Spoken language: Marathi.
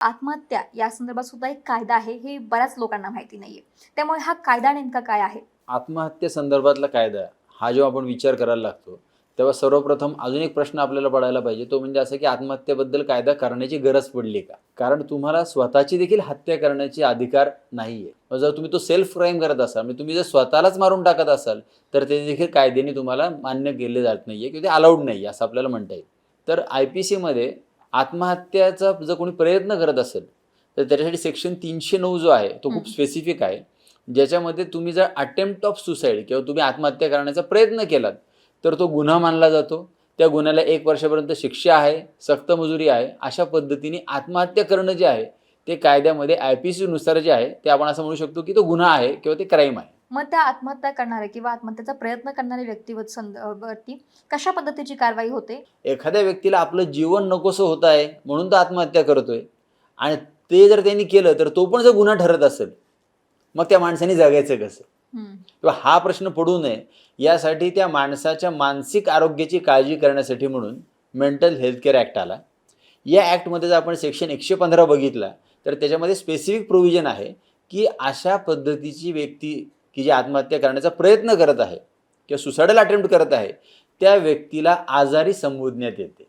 आत्महत्या या संदर्भात सुद्धा एक कायदा आहे हे बऱ्याच लोकांना माहिती नाहीये. त्यामुळे हा कायदा नेमका काय आहे? आत्महत्ये संदर्भातला कायदा हा जेव्हा आपण विचार करायला लागतो तेव्हा सर्वप्रथम अजून एक प्रश्न आपल्याला पडायला पाहिजे तो म्हणजे असं की आत्महत्येबद्दल कायदा करण्याची गरज पडली का? कारण तुम्हाला स्वतःची देखील हत्या करण्याची अधिकार नाही आहे जर तुम्ही तो सेल्फ क्राईम करत असाल म्हणजे तुम्ही जर स्वतःलाच मारून टाकत असाल तर ते देखील कायद्याने तुम्हाला मान्य केले जात नाही आहे किंवा ते अलाउड नाही आहे असं आपल्याला म्हणता येईल. तर आय पी सीमध्ये आत्महत्याचा जर कोणी प्रयत्न करत असेल तर त्याच्यासाठी सेक्शन तीनशे नऊ जो आहे तो खूप. स्पेसिफिक आहे. ज्याच्यामध्ये तुम्ही जर अटेम्प्ट ऑफ सुसाईड किंवा तुम्ही आत्महत्या करण्याचा प्रयत्न केलात तर तो गुन्हा मानला जातो. त्या गुन्ह्याला एक वर्षापर्यंत शिक्षा आहे सक्त मजुरी आहे. अशा पद्धतीने आत्महत्या करणं जे आहे ते कायद्यामध्ये आय पी सीनुसार जे आहे ते आपण असं म्हणू शकतो की तो गुन्हा आहे किंवा ते क्राईम आहे. मग त्या आत्महत्या करणारे किंवा आत्महत्येचा प्रयत्न करणाऱ्या व्यक्तीवर संद- वरती कशा पद्धतीची कारवाई होते? एखाद्या व्यक्तीला आपलं जीवन नकोसं होत आहे म्हणून तो आत्महत्या करतोय. आणि ते जर त्यांनी केलं तर तो पण जर गुन्हा ठरत असेल मग त्या माणसाने जगायचं कसं. किंवा हा प्रश्न पडू नये यासाठी त्या माणसाच्या मानसिक आरोग्याची काळजी करण्यासाठी म्हणून मेंटल हेल्थकेअर ॲक्ट आला. या ॲक्टमध्ये जर आपण सेक्शन एकशे पंधरा बघितला तर त्याच्यामध्ये स्पेसिफिक प्रोव्हिजन आहे की अशा पद्धतीची व्यक्ती की जी आत्महत्या करण्याचा प्रयत्न करत आहे किंवा सुसायडल अटेम्प्ट करत आहे त्या व्यक्तीला आजारी संबोधण्यात येते.